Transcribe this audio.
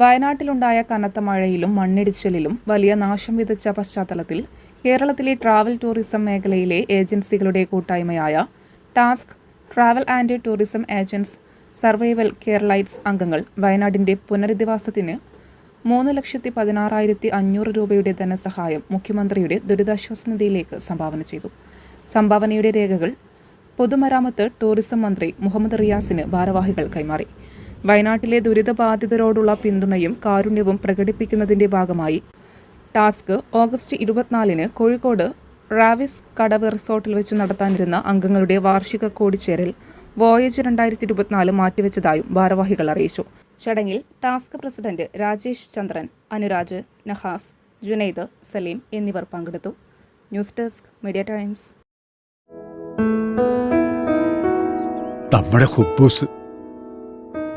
വയനാട്ടിലുണ്ടായ കനത്ത മഴയിലും മണ്ണിടിച്ചിലിലും വലിയ നാശം വിതച്ച പശ്ചാത്തലത്തിൽ കേരളത്തിലെ ട്രാവൽ ടൂറിസം മേഖലയിലെ ഏജൻസികളുടെ കൂട്ടായ്മയായ TASK travel and tourism agents survival Keralites അംഗങ്ങൾ വയനാടിന്റെ പുനരധിവാസത്തിന് മൂന്ന് ലക്ഷത്തി പതിനാറായിരത്തി അഞ്ഞൂറ് രൂപയുടെ ധനസഹായം മുഖ്യമന്ത്രിയുടെ ദുരിതാശ്വാസ നിധിയിലേക്ക് സംഭാവന ചെയ്തു. സംഭാവനയുടെ രേഖകൾ പൊതുമരാമത്ത് ടൂറിസം മന്ത്രി മുഹമ്മദ് റിയാസിന് ഭാരവാഹികൾ കൈമാറി. വയനാട്ടിലെ ദുരിതബാധിതരോടുള്ള പിന്തുണയും കാരുണ്യവും പ്രകടിപ്പിക്കുന്നതിന്റെ ഭാഗമായി ടാസ്ക് ഓഗസ്റ്റ് ഇരുപത്തിനാലിന് കോഴിക്കോട് റാവിസ് കടവ് റിസോർട്ടിൽ വെച്ച് നടത്താനിരുന്ന അംഗങ്ങളുടെ വാർഷിക കൂടിച്ചേരൽ വോയേജ് രണ്ടായിരത്തി ഇരുപത്തിനാല് മാറ്റിവെച്ചതായും ഭാരവാഹികൾ അറിയിച്ചു. ചടങ്ങിൽ ടാസ്ക് പ്രസിഡന്റ് രാജേഷ് ചന്ദ്രൻ അനുരാജ് നഹാസ് ജുനൈദ് സലീം എന്നിവർ പങ്കെടുത്തു. News Desk Media Times. നമ്മുടെ കുബൂസ്